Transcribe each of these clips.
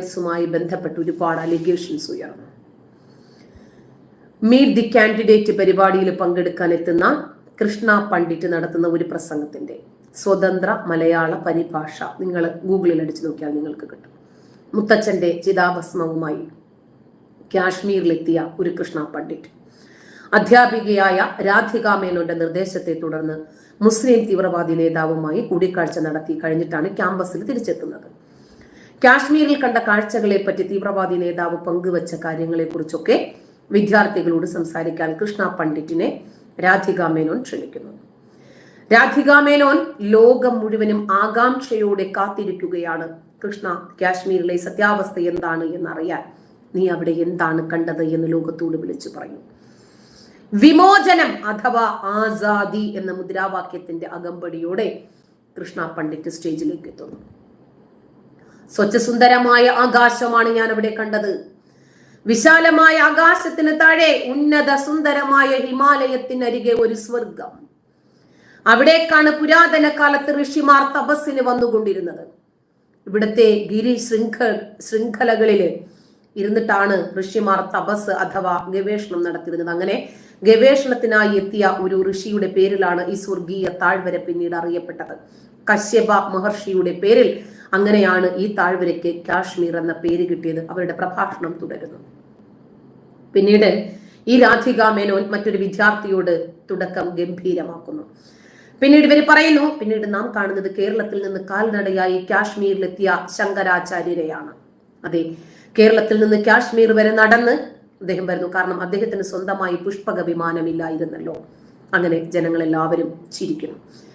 കേസുമായി ബന്ധപ്പെട്ട് ഒരുപാട് അലിഗേഷൻസ് ഉയർന്നു. മീറ്റ് ദി കാൻഡിഡേറ്റ് പരിപാടിയിൽ പങ്കെടുക്കാൻ എത്തുന്ന കൃഷ്ണ പണ്ഡിറ്റ് നടത്തുന്ന ഒരു പ്രസംഗത്തിന്റെ സ്വതന്ത്ര മലയാള പരിഭാഷ നിങ്ങൾ ഗൂഗിളിൽ അടിച്ചു നോക്കിയാൽ നിങ്ങൾക്ക് കിട്ടും. മുത്തച്ഛന്റെ ചിതാഭസ്മവുമായി കാശ്മീരിലെത്തിയ ഒരു കൃഷ്ണ പണ്ഡിറ്റ്. അധ്യാപികയായ രാധിക മേനോന്റെ നിർദ്ദേശത്തെ തുടർന്ന് മുസ്ലിം തീവ്രവാദി നേതാവുമായി കൂടിക്കാഴ്ച നടത്തി കഴിഞ്ഞിട്ടാണ് ക്യാമ്പസിൽ തിരിച്ചെത്തുന്നത്. കാശ്മീരിൽ കണ്ട കാഴ്ചകളെ പറ്റി തീവ്രവാദി നേതാവ് പങ്കുവച്ച കാര്യങ്ങളെക്കുറിച്ചൊക്കെ വിദ്യാർത്ഥികളോട് സംസാരിക്കാൻ കൃഷ്ണ പണ്ഡിറ്റിനെ രാധിക മേനോൻ ക്ഷണിക്കുന്നു. രാധിക മേനോൻ ലോകം മുഴുവനും ആകാംക്ഷയോടെ കാത്തിരിക്കുകയാണ്. കൃഷ്ണ കാശ്മീരിലെ സത്യാവസ്ഥ എന്താണ് എന്നറിയാൻ നീ അവിടെ എന്താണ് കണ്ടത് എന്ന് ലോകത്തോട് വിളിച്ചു പറയും. വിമോചനം അഥവാ ആസാദി എന്ന മുദ്രാവാക്യത്തിന്റെ അകമ്പടിയോടെ കൃഷ്ണ പണ്ഡിറ്റ് സ്റ്റേജിലേക്ക് എത്തുന്നു. സ്വച്ഛസുന്ദരമായ ആകാശമാണ് ഞാൻ അവിടെ കണ്ടത്. വിശാലമായ ആകാശത്തിന് താഴെ ഉന്നത സുന്ദരമായ ഹിമാലയത്തിനരികെ ഒരു സ്വർഗം. അവിടേക്കാണ് പുരാതന കാലത്ത് ഋഷിമാർ തപസ്സിന് വന്നുകൊണ്ടിരുന്നത്. ഇവിടുത്തെ ഗിരി ശൃംഖ ശൃംഖലകളിൽ ഇരുന്നിട്ടാണ് ഋഷിമാർ തപസ് അഥവാ ഗവേഷണം നടത്തിയിരുന്നത്. അങ്ങനെ ഗവേഷണത്തിനായി എത്തിയ ഒരു ഋഷിയുടെ പേരിലാണ് ഈ സ്വർഗീയ താഴ്വര പിന്നീട് അറിയപ്പെട്ടത്. കശ്യപ മഹർഷിയുടെ പേരിൽ അങ്ങനെയാണ് ഈ താഴ്വരയ്ക്ക് കാശ്മീർ എന്ന പേര് കിട്ടിയത്. അവരുടെ പ്രഭാഷണം തുടരുന്നു. പിന്നീട് ഈ രാധിക മേനോൻ മറ്റൊരു വിദ്യാർത്ഥിയോട് തുടക്കം ഗംഭീരമാക്കുന്നു. പിന്നീട് ഇവർ പറയുന്നു പിന്നീട് നാം കാണുന്നത് കേരളത്തിൽ നിന്ന് കാൽനടയായി കാശ്മീരിലെത്തിയ ശങ്കരാചാര്യരെയാണ്. അതെ കേരളത്തിൽ നിന്ന് കാശ്മീർ വരെ നടന്ന് അദ്ദേഹം വരുന്നു. കാരണം അദ്ദേഹത്തിന് സ്വന്തമായി പുഷ്പക വിമാനമില്ലായിരുന്നല്ലോ. അങ്ങനെ ജനങ്ങളെല്ലാവരും ചിരിക്കുന്നു.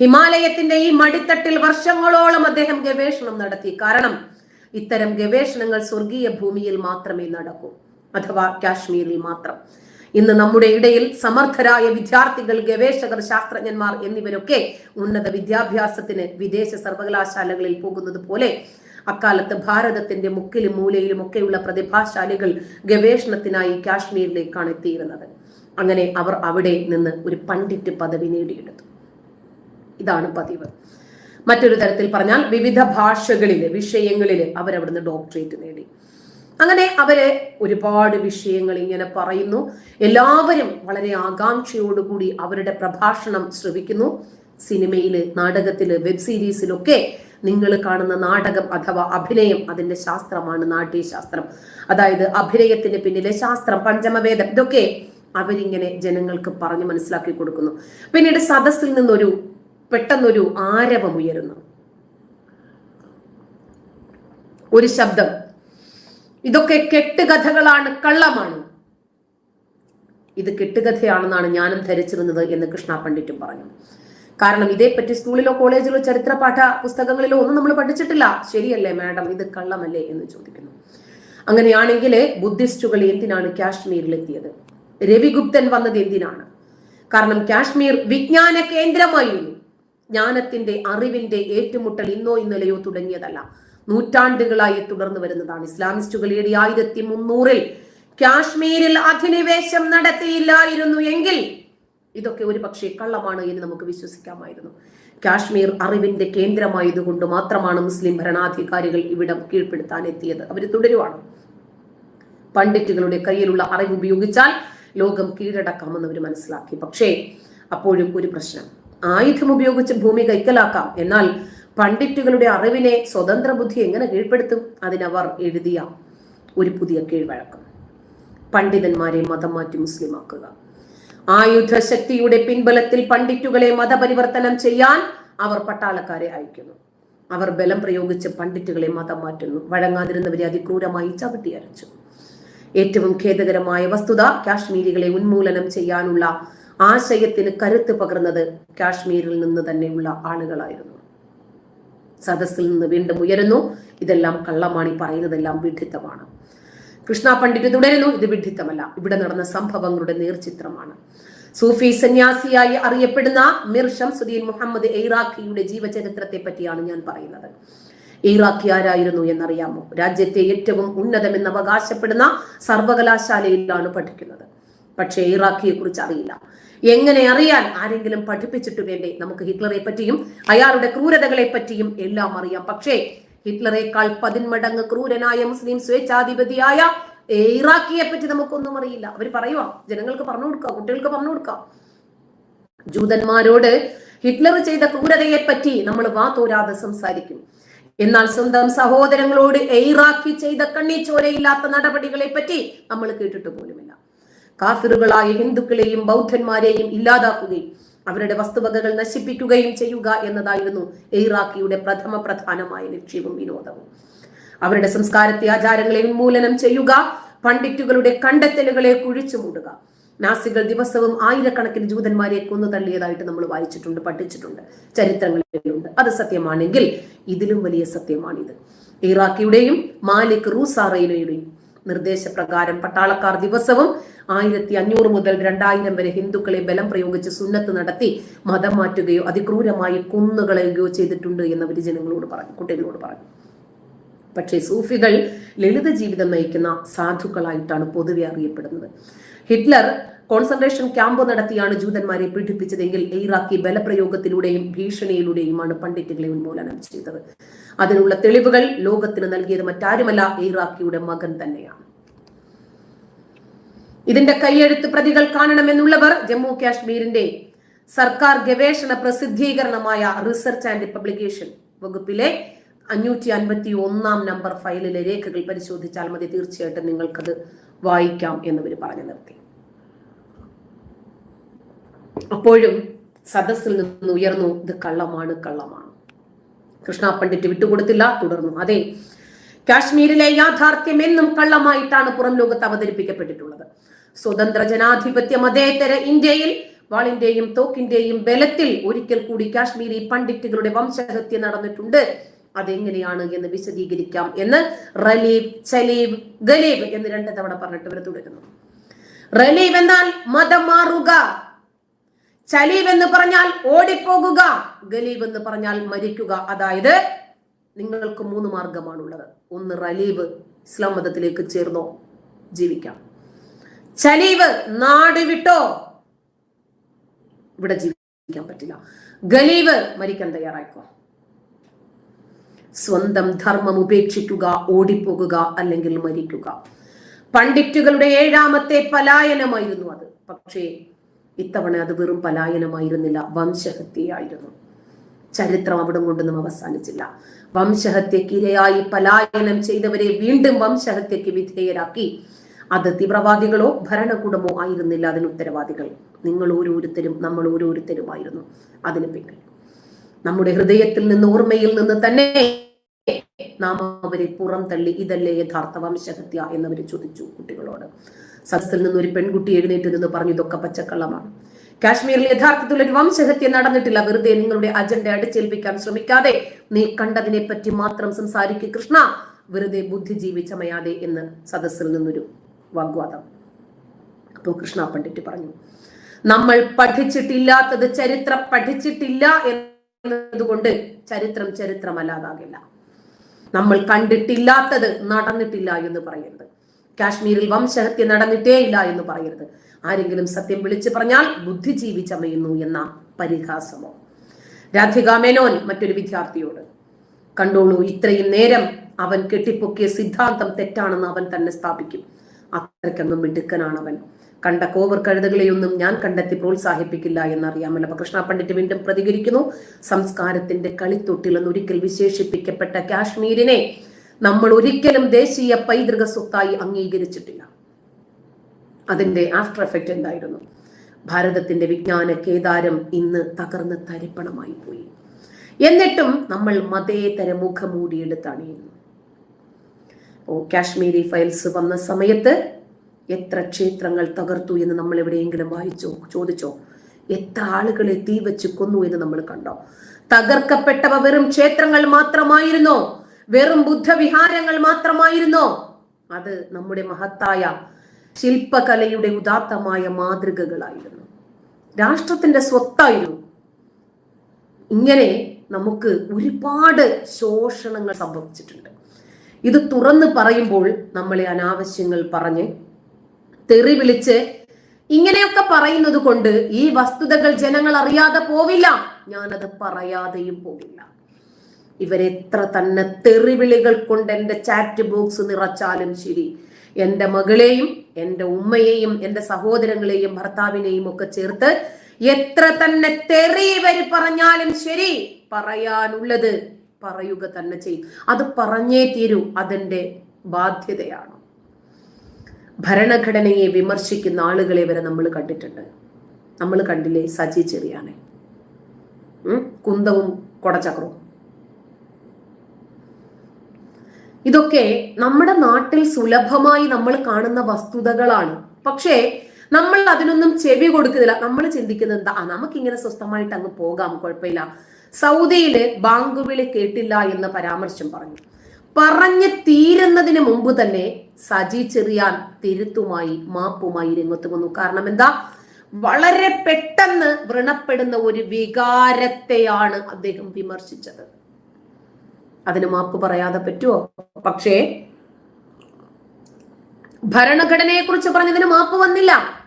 ഹിമാലയത്തിന്റെ ഈ മടിത്തട്ടിൽ വർഷങ്ങളോളം അദ്ദേഹം ഗവേഷണം നടത്തി. കാരണം ഇത്തരം ഗവേഷണങ്ങൾ സ്വർഗീയ ഭൂമിയിൽ മാത്രമേ നടക്കൂ. അഥവാ കാശ്മീരിൽ മാത്രം. ഇന്ന് നമ്മുടെ ഇടയിൽ സമർത്ഥരായ വിദ്യാർത്ഥികൾ ഗവേഷകർ ശാസ്ത്രജ്ഞന്മാർ എന്നിവരൊക്കെ ഉന്നത വിദ്യാഭ്യാസത്തിന് വിദേശ സർവകലാശാലകളിൽ പോകുന്നത് പോലെ അക്കാലത്ത് ഭാരതത്തിന്റെ മുക്കിലും മൂലയിലും ഒക്കെയുള്ള പ്രതിഭാശാലികൾ ഗവേഷണത്തിനായി കാശ്മീരിലേക്കാണ് എത്തിയിരുന്നത്. അങ്ങനെ അവർ അവിടെ നിന്ന് ഒരു പണ്ഡിറ്റ് പദവി നേടിയെടുത്തു. ഇതാണ് പതിവ്. മറ്റൊരു തരത്തിൽ പറഞ്ഞാൽ വിവിധ ഭാഷകളിൽ വിഷയങ്ങളിൽ അവരവിടുന്ന് ഡോക്ടറേറ്റ് നേടി. അങ്ങനെ അവർ ഒരുപാട് വിഷയങ്ങൾ ഇങ്ങനെ പറയുന്നു. എല്ലാവരും വളരെ ആകാംക്ഷയോടുകൂടി അവരുടെ പ്രഭാഷണം ശ്രവിക്കുന്നു. സിനിമയിൽ നാടകത്തിൽ വെബ് സീരീസിലൊക്കെ നിങ്ങൾ കാണുന്ന നാടകം അഥവാ അഭിനയം അതിന്റെ ശാസ്ത്രമാണ് നാട്യശാസ്ത്രം. അതായത് അഭിനയത്തിന് പിന്നിലെ ശാസ്ത്രം പഞ്ചമവേദം ഇതൊക്കെ അവരിങ്ങനെ ജനങ്ങൾക്ക് പറഞ്ഞു മനസ്സിലാക്കി കൊടുക്കുന്നു. പിന്നീട് സദസ്സിൽ നിന്നൊരു പെട്ടെന്നൊരു ആരവമുയരുന്നു ഒരു ശബ്ദം. ഇതൊക്കെ കെട്ടുകഥകളാണ് കള്ളമാണ്. ഇത് കെട്ടുകഥയാണെന്നാണ് ഞാനും ധരിച്ചിരുന്നത് എന്ന് കൃഷ്ണ പണ്ഡിറ്റും പറഞ്ഞു. കാരണം ഇതേപ്പറ്റി സ്കൂളിലോ കോളേജിലോ ചരിത്ര പാഠ പുസ്തകങ്ങളിലോ ഒന്നും നമ്മൾ പഠിച്ചിട്ടില്ല. ശരിയല്ലേ മാഡം? ഇത് കള്ളമല്ലേ എന്ന് ചോദിക്കുന്നു. അങ്ങനെയാണെങ്കിൽ ബുദ്ധിസ്റ്റുകൾ എന്തിനാണ് കാശ്മീരിലെത്തിയത്? രവിഗുപ്തൻ വന്നത് എന്തിനാണ്? കാരണം കാശ്മീർ വിജ്ഞാന കേന്ദ്രമായിരുന്നു. ജ്ഞാനത്തിന്റെ അറിവിന്റെ ഏറ്റുമുട്ടൽ ഇന്നോ ഇന്നലെയോ തുടങ്ങിയതല്ല. നൂറ്റാണ്ടുകളായി തുടർന്നു വരുന്നതാണ്. ഇസ്ലാമിസ്റ്റുകൾ ഏടി ആയിരത്തി മുന്നൂറിൽ കാശ്മീരിൽ അധിനിവേശം നടത്തിയില്ലായിരുന്നു എങ്കിൽ ഇതൊക്കെ ഒരു പക്ഷേ കള്ളമാണ് എന്ന് നമുക്ക് വിശ്വസിക്കാമായിരുന്നു. കാശ്മീർ അറിവിന്റെ കേന്ദ്രമായതുകൊണ്ട് മാത്രമാണ് മുസ്ലിം ഭരണാധികാരികൾ ഇവിടം കീഴ്പ്പെടുത്താൻ എത്തിയത്. അവർ തുടരുവാണ്. പണ്ഡിറ്റുകളുടെ കയ്യിലുള്ള അറിവ് ഉപയോഗിച്ചാൽ ലോകം കീഴടക്കാമെന്ന് അവർ മനസ്സിലാക്കി. പക്ഷേ അപ്പോഴും ഒരു പ്രശ്നം. ആയുധം ഉപയോഗിച്ച് ഭൂമി കൈക്കലാക്കാം. എന്നാൽ പണ്ഡിറ്റുകളുടെ അറിവിനെ സ്വതന്ത്ര ബുദ്ധി എങ്ങനെ കീഴ്പ്പെടുത്തും? അതിനവർ എഴുതിയ ഒരു പുതിയ കീഴ്വഴക്കം. പണ്ഡിതന്മാരെ മതം മാറ്റി മുസ്ലിമാക്കുക. ആയുധശക്തിയുടെ പിൻബലത്തിൽ പണ്ഡിറ്റുകളെ മതപരിവർത്തനം ചെയ്യാൻ അവർ പട്ടാളക്കാരെ അയക്കുന്നു. അവർ ബലം പ്രയോഗിച്ച് പണ്ഡിറ്റുകളെ മതം മാറ്റുന്നു. വഴങ്ങാതിരുന്നവരെ അതിക്രൂരമായി ചവിട്ടിയരച്ചു ഏറ്റവും ഖേദകരമായ വസ്തുത കാശ്മീരികളെ ഉന്മൂലനം ചെയ്യാനുള്ള ആശയത്തിന് കരുത്ത് പകർന്നത് കാശ്മീരിൽ നിന്ന് തന്നെയുള്ള ആളുകളായിരുന്നു. സദസ്സിൽ നിന്ന് വീണ്ടും ഉയരുന്നു. ഇതെല്ലാം കള്ളമാണ് പറയുന്നതെല്ലാം വിഡിത്തമാണ് കൃഷ്ണ പണ്ഡിറ്റ് തുടരുന്നു. ഇത് വിഡിത്തമല്ല ഇവിടെ നടന്ന സംഭവങ്ങളുടെ നേർചിത്രമാണ്. സൂഫി സന്യാസിയായി അറിയപ്പെടുന്ന മിർ ഷംസുദ്ദീൻ മുഹമ്മദ് ഇറാഖിയുടെ ജീവചരിത്രത്തെ പറ്റിയാണ് ഞാൻ പറയുന്നത്. ഇറാഖി ആരായിരുന്നു എന്നറിയാമോ? രാജ്യത്തെ ഏറ്റവും ഉന്നതമെന്ന് അവകാശപ്പെടുന്ന സർവകലാശാലയിലാണ് പഠിക്കുന്നത്. പക്ഷേ ഇറാഖിയെ കുറിച്ച് അറിയില്ല. എങ്ങനെ അറിയാൻ ആരെങ്കിലും പഠിപ്പിച്ചിട്ട് വേണ്ടേ? നമുക്ക് ഹിറ്റ്ലറെ പറ്റിയും അയാളുടെ ക്രൂരതകളെ പറ്റിയും എല്ലാം അറിയാം. പക്ഷേ ഹിറ്റ്ലറേക്കാൾ പതിന്മടങ്ങ് ക്രൂരനായ മുസ്ലിം സ്വേച്ഛാധിപതിയായ ഇറാഖിയെ പറ്റി നമുക്കൊന്നും അറിയില്ല. അവർ പറയുവാ ജനങ്ങൾക്ക് പറഞ്ഞു കൊടുക്കുക കുട്ടികൾക്ക് പറഞ്ഞു കൊടുക്കുക ജൂതന്മാരോട് ഹിറ്റ്ലർ ചെയ്ത ക്രൂരതയെ പറ്റി നമ്മൾ വാതോരാതെ സംസാരിക്കും. എന്നാൽ സ്വന്തം സഹോദരങ്ങളോട് ഇറാഖി ചെയ്ത കണ്ണിച്ചോരയില്ലാത്ത നടപടികളെ പറ്റി നമ്മൾ കേട്ടിട്ട് പോലുമില്ല. കാഫിറുകളായ ഹിന്ദുക്കളെയും ബൗദ്ധന്മാരെയും ഇല്ലാതാക്കുകയും അവരുടെ വസ്തുവകകൾ നശിപ്പിക്കുകയും ചെയ്യുക എന്നതായിരുന്നു ഇറാഖിയുടെ പ്രഥമ പ്രധാനമായ ലക്ഷ്യവും വിനോദവും. അവരുടെ സംസ്കാരത്തെ ആചാരങ്ങളെ ഉന്മൂലനം ചെയ്യുക പണ്ഡിറ്റുകളുടെ കണ്ടെത്തലുകളെ കുഴിച്ചു മൂടുക. നാസികൾ ദിവസവും ആയിരക്കണക്കിന് ജൂതന്മാരെ കൊന്നു തള്ളിയതായിട്ട് നമ്മൾ വായിച്ചിട്ടുണ്ട് പഠിച്ചിട്ടുണ്ട് ചരിത്രങ്ങളിലുണ്ട്. അത് സത്യമാണെങ്കിൽ ഇതിലും വലിയ സത്യമാണിത്. ഇറാഖിയുടെയും മാലിക് റൂസാറയിലയുടെയും നിർദ്ദേശപ്രകാരം പട്ടാളക്കാർ ദിവസവും ആയിരത്തി അഞ്ഞൂറ് മുതൽ രണ്ടായിരം വരെ ഹിന്ദുക്കളെ ബലം പ്രയോഗിച്ച് സുന്നത്ത് നടത്തി മതം മാറ്റുകയോ അതിക്രൂരമായി കൊന്നുകളയുകയോ ചെയ്തിട്ടുണ്ട് എന്ന് അവർ ജനങ്ങളോട് പറഞ്ഞു കുട്ടികളോട് പറഞ്ഞു. പക്ഷേ സൂഫികൾ ലളിത ജീവിതം നയിക്കുന്ന സാധുക്കളായിട്ടാണ് പൊതുവെ അറിയപ്പെടുന്നത്. ഹിറ്റ്ലർ കോൺസെൻട്രേഷൻ ക്യാമ്പ് നടത്തിയാണ് ജൂതന്മാരെ പീഡിപ്പിച്ചതെങ്കിൽ ഇറാഖി ബലപ്രയോഗത്തിലൂടെയും ഭീഷണിയിലൂടെയുമാണ് പണ്ഡിറ്റുകളെ ഉന്മൂലനം ചെയ്തത്. അതിനുള്ള തെളിവുകൾ ലോകത്തിന് നൽകിയത് മറ്റാരുമല്ല ഇറാഖിയുടെ മകൻ തന്നെയാണ്. ഇതിന്റെ കൈയെഴുത്ത് പ്രതികൾ കാണണമെന്നുള്ളവർ ജമ്മു കാശ്മീരിന്റെ സർക്കാർ ഗവേഷണ പ്രസിദ്ധീകരണമായ റിസർച്ച് ആൻഡ് പബ്ലിക്കേഷൻ വകുപ്പിലെ അഞ്ഞൂറ്റി അൻപത്തി ഒന്നാം നമ്പർ ഫയലിലെ രേഖകൾ പരിശോധിച്ചാൽ മതി. തീർച്ചയായിട്ടും നിങ്ങൾക്കത് വായിക്കാം എന്നിവർ പറഞ്ഞു നിർത്തി. അപ്പോഴും സദസ്സിൽ നിന്ന് ഉയർന്നു ഇത് കള്ളമാണ് കള്ളമാണ്. കൃഷ്ണ പണ്ഡിറ്റ് വിട്ടുകൊടുത്തില്ല തുടർന്നു. അതെ കാശ്മീരിലെ യാഥാർത്ഥ്യം എന്നും കള്ളമായിട്ടാണ് പുറം ലോകത്ത് അവതരിപ്പിക്കപ്പെട്ടിട്ടുള്ളത്. സ്വതന്ത്ര ജനാധിപത്യ മതേതര ഇന്ത്യയിൽ വാളിന്റെയും തോക്കിന്റെയും ബലത്തിൽ ഒരിക്കൽ കൂടി കാശ്മീരി പണ്ഡിറ്റുകളുടെ വംശഹത്യ നടന്നിട്ടുണ്ട്. അതെങ്ങനെയാണ് എന്ന് വിശദീകരിക്കാം എന്ന് റലീബ് ചലീബ് ഗലീബ് എന്ന് രണ്ട് തവണ പറഞ്ഞിട്ട് ഇവർ തുടരുന്നു. റലീബ് എന്നാൽ മതം മാറുക. ചലീബ് എന്ന് പറഞ്ഞാൽ ഓടിപ്പോകുക ഗലീബ് എന്ന് പറഞ്ഞാൽ മരിക്കുക. അതായത് നിങ്ങൾക്ക് മൂന്ന് മാർഗമാണുള്ളത്. ഒന്ന് റലീബ് ഇസ്ലാം മതത്തിലേക്ക് ചേർന്നോ ജീവിക്കാം. ചലീവ് നാട് വിട്ടോ ഇവിടെ ജീവിക്കാൻ പറ്റില്ല. ഗലീവ് മരിക്കാൻ തയ്യാറായിക്കോ. സ്വന്തം ധർമ്മം ഉപേക്ഷിക്കുക ഓടിപ്പോകുക അല്ലെങ്കിൽ മരിക്കുക. പണ്ഡിറ്റുകളുടെ ഏഴാമത്തെ പലായനമായിരുന്നു അത്. പക്ഷേ ഇത്തവണ അത് വെറും പലായനമായിരുന്നില്ല. വംശഹത്യയായിരുന്നു. ചരിത്രം അവിടെ കൊണ്ടൊന്നും അവസാനിച്ചില്ല. വംശഹത്യക്ക് ഇരയായി പലായനം ചെയ്തവരെ വീണ്ടും വംശഹത്യക്ക് വിധേയരാക്കി. അത് തീവ്രവാദികളോ ഭരണകൂടമോ ആയിരുന്നില്ല അതിന് ഉത്തരവാദികൾ. നിങ്ങൾ ഓരോരുത്തരും നമ്മൾ ഓരോരുത്തരുമായിരുന്നു. അതിന് പിന്നിൽ. നമ്മുടെ ഹൃദയത്തിൽ നിന്ന് ഓർമ്മയിൽ നിന്ന് തന്നെ നാം അവരെ പുറം തള്ളി ഇതല്ലേ യഥാർത്ഥ വംശഹത്യ എന്നവർ ചോദിച്ചു കുട്ടികളോട് സദസ്സിൽ നിന്ന് ഒരു പെൺകുട്ടി എഴുന്നേറ്റ് നിന്ന് പറഞ്ഞു ഇതൊക്കെ പച്ചക്കള്ളമാണ്. കാശ്മീരിൽ യഥാർത്ഥത്തിൽ ഒരു വംശഹത്യ നടന്നിട്ടില്ല. വെറുതെ നിങ്ങളുടെ അജണ്ട അടിച്ചേൽപ്പിക്കാൻ ശ്രമിക്കാതെ നീ കണ്ടതിനെ പറ്റി മാത്രം സംസാരിക്കുക കൃഷ്ണ. വെറുതെ ബുദ്ധിജീവി ചമയാതെ എന്ന് സദസ്സിൽ നിന്നൊരു വാഗ്വാദം. അപ്പോൾ കൃഷ്ണ പണ്ഡിറ്റ് പറഞ്ഞു നമ്മൾ പഠിച്ചിട്ടില്ലാത്തത് ചരിത്രം പഠിച്ചിട്ടില്ല എന്നതുകൊണ്ട് ചരിത്രം ചരിത്രമല്ലാതാകില്ല. നമ്മൾ കണ്ടിട്ടില്ലാത്തത് നടന്നിട്ടില്ല എന്ന് പറയരുത്. കാശ്മീരിൽ വംശഹത്യ നടന്നിട്ടേ ഇല്ല എന്ന് പറയരുത്. ആരെങ്കിലും സത്യം വിളിച്ചു പറഞ്ഞാൽ ബുദ്ധിജീവി ചമയുന്നു എന്ന പരിഹാസമോ? രാധിക മേനോൻ മറ്റൊരു വിദ്യാർത്ഥിയോട് കണ്ടോളൂ ഇത്രയും നേരം അവൻ കെട്ടിപ്പൊക്കിയ സിദ്ധാന്തം തെറ്റാണെന്ന് അവൻ തന്നെ സ്ഥാപിക്കും. അത്രയ്ക്കൊന്നും മിടുക്കനാണ് അവൻ കണ്ട കോവർ കഴുതകളെയൊന്നും ഞാൻ കണ്ടെത്തി പ്രോത്സാഹിപ്പിക്കില്ല എന്നറിയാമല്ലോ. അപ്പൊ കൃഷ്ണ പണ്ഡിറ്റ് വീണ്ടും പ്രതികരിക്കുന്നു. സംസ്കാരത്തിന്റെ കളിത്തൊട്ടിൽ എന്നൊരിക്കൽ വിശേഷിപ്പിക്കപ്പെട്ട കാശ്മീരിനെ നമ്മൾ ഒരിക്കലും ദേശീയ പൈതൃക സ്വത്തായി അംഗീകരിച്ചിട്ടില്ല. അതിന്റെ ആഫ്റ്റർ എഫക്റ്റ് എന്തായിരുന്നു? ഭാരതത്തിന്റെ വിജ്ഞാന കേദാരം ഇന്ന് തകർന്ന് തരിപ്പണമായി പോയി. എന്നിട്ടും നമ്മൾ മതേതര മുഖമൂടിയെടുത്താണ്. ഇന്ന് ഓ കാശ്മീരി ഫയൽസ് വന്ന സമയത്ത് എത്ര ക്ഷേത്രങ്ങൾ തകർത്തു എന്ന് നമ്മൾ എവിടെയെങ്കിലും വായിച്ചോ ചോദിച്ചോ? എത്ര ആളുകളെ തീ വെച്ച് കൊന്നു എന്ന് നമ്മൾ കണ്ടോ? തകർക്കപ്പെട്ടവ വെറും ക്ഷേത്രങ്ങൾ മാത്രമായിരുന്നോ? വെറും ബുദ്ധവിഹാരങ്ങൾ മാത്രമായിരുന്നോ? അത് നമ്മുടെ മഹത്തായ ശില്പകലയുടെ ഉദാത്തമായ മാതൃകകളായിരുന്നു. രാഷ്ട്രത്തിന്റെ സ്വത്തായിരുന്നു. ഇങ്ങനെ നമുക്ക് ഒരുപാട് ശോഷണങ്ങൾ സംഭവിച്ചിട്ടുണ്ട്. ഇത് തുറന്ന് പറയുമ്പോൾ നമ്മളെ അനാവശ്യങ്ങൾ പറഞ്ഞ് തെറി വിളിച്ച് ഇങ്ങനെയൊക്കെ പറയുന്നത് കൊണ്ട് ഈ വസ്തുതകൾ ജനങ്ങൾ അറിയാതെ പോവില്ല. ഞാനത് പറയാതെയും പോവില്ല. ഇവരെത്ര തന്നെ തെറിവിളികൾ കൊണ്ട് എന്റെ ചാറ്റ് ബോക്സ് നിറച്ചാലും ശരി. എന്റെ മകളെയും എന്റെ ഉമ്മയെയും എന്റെ സഹോദരങ്ങളെയും ഭർത്താവിനെയും ഒക്കെ ചേർത്ത് എത്ര തന്നെ തെറി ഇവർ പറഞ്ഞാലും ശരി പറയാനുള്ളത് പറയുക തന്നെ ചെയ്യും. അത് പറഞ്ഞേ തീരൂ അതെന്റെ ബാധ്യതയാണ്. ഭരണഘടനയെ വിമർശിക്കുന്ന ആളുകളെ വരെ നമ്മൾ കണ്ടിട്ടുണ്ട്. നമ്മൾ കണ്ടില്ലേ സജി ചെറിയാനെ? കുന്തവും കൊടചക്രവും. ഇതൊക്കെ നമ്മുടെ നാട്ടിൽ സുലഭമായി നമ്മൾ കാണുന്ന വസ്തുതകളാണ്. പക്ഷേ നമ്മൾ അതിനൊന്നും ചെവി കൊടുക്കുന്നില്ല. നമ്മൾ ചിന്തിക്കുന്നത് എന്താ? നമുക്കിങ്ങനെ സ്വസ്ഥമായിട്ട് അങ്ങ് പോകാം കുഴപ്പമില്ല. സൗദിയിൽ ബാങ്ക് വിളി കേട്ടില്ല എന്ന് പരാമർശം പറഞ്ഞു. പറഞ്ഞ് തീരുന്നതിന് മുമ്പ് തന്നെ സജി ചെറിയാൻ തിരുത്തുമായി മാപ്പുമായി രംഗത്ത് വന്നു. കാരണം എന്താ? വളരെ പെട്ടെന്ന് വ്രണപ്പെടുന്ന ഒരു വികാരത്തെയാണ് അദ്ദേഹം വിമർശിച്ചത്. അതിന് മാപ്പ് പറയാതെ പറ്റുമോ പക്ഷേ ഭരണഘടനയെക്കുറിച്ച് പറഞ്ഞതിന് മാപ്പ് വന്നില്ല.